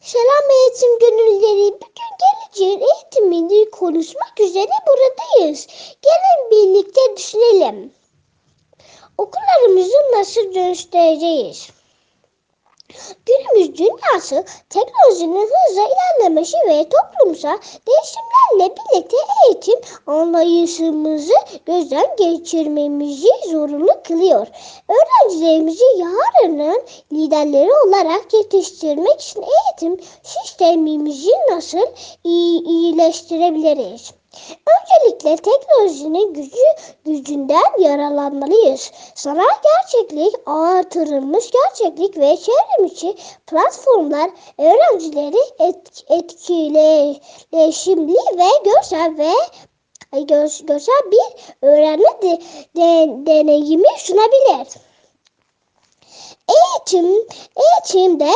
Selam eğitim gönülleri. Bugün geleceğin eğitimini konuşmak üzere buradayız. Gelin birlikte düşünelim. Okullarımızı nasıl dönüştüreceğiz? Günümüz dünyası teknolojinin hızla ilerlemesi ve toplumsal değişimlerle birlikte eğitim anlayışımızı gözden geçirmemizi zorunlu kılıyor. Öğrencilerimizi yarının liderleri olarak yetiştirmek için eğitim sistemimizi nasıl iyi, iyileştirebiliriz? Öncelikle teknolojinin gücü gücünden yararlanmalıyız. Sanal gerçeklik, artırılmış gerçeklik ve çevrimiçi platformlar öğrencileri et, etkileşimli ve görsel ve gö- görsel bir öğrenme de, de- deneyimi sunabilir. Eğitim, eğitimde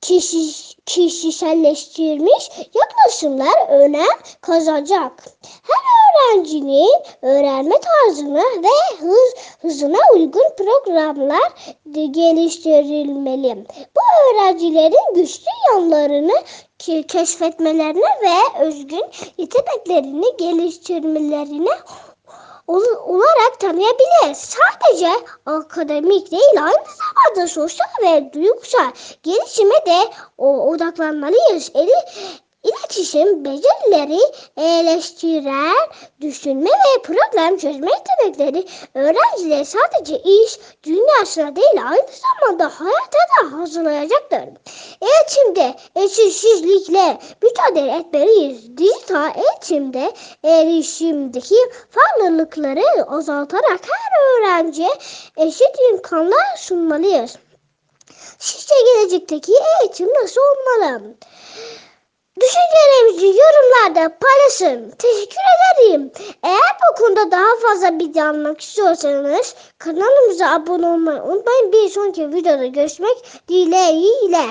kişi, kişiselleştirilmiş yaklaşımlar önem kazanacak. Her öğrencinin öğrenme tarzına ve hız, hızına uygun programlar geliştirilmeli. Bu öğrencilerin güçlü yanlarını ke- keşfetmelerine ve özgün yeteneklerini geliştirmelerine tanıyabilir. Sadece akademik değil aynı zamanda sosyal ve duygusal gelişime de odaklanmalıyız. Eli, İletişim becerileri, eleştirel düşünme ve problem çözme yetenekleri öğrencileri sadece iş dünyasına değil aynı zamanda hayata da hazırlayacaktır. Eğitimde eşitsizlikle mücadele etmeliyiz. Dijital eğitimde erişimdeki farklılıkları azaltarak her öğrenciye eşit imkanlar sunmalıyız. Sizce gelecekteki eğitim nasıl olmalı? Düşüncelerinizi yorumlarda paylaşın. Teşekkür ederim. Eğer bu konuda daha fazla bilgi almak istiyorsanız kanalımıza abone olmayı unutmayın. Bir sonraki videoda görüşmek dileğiyle.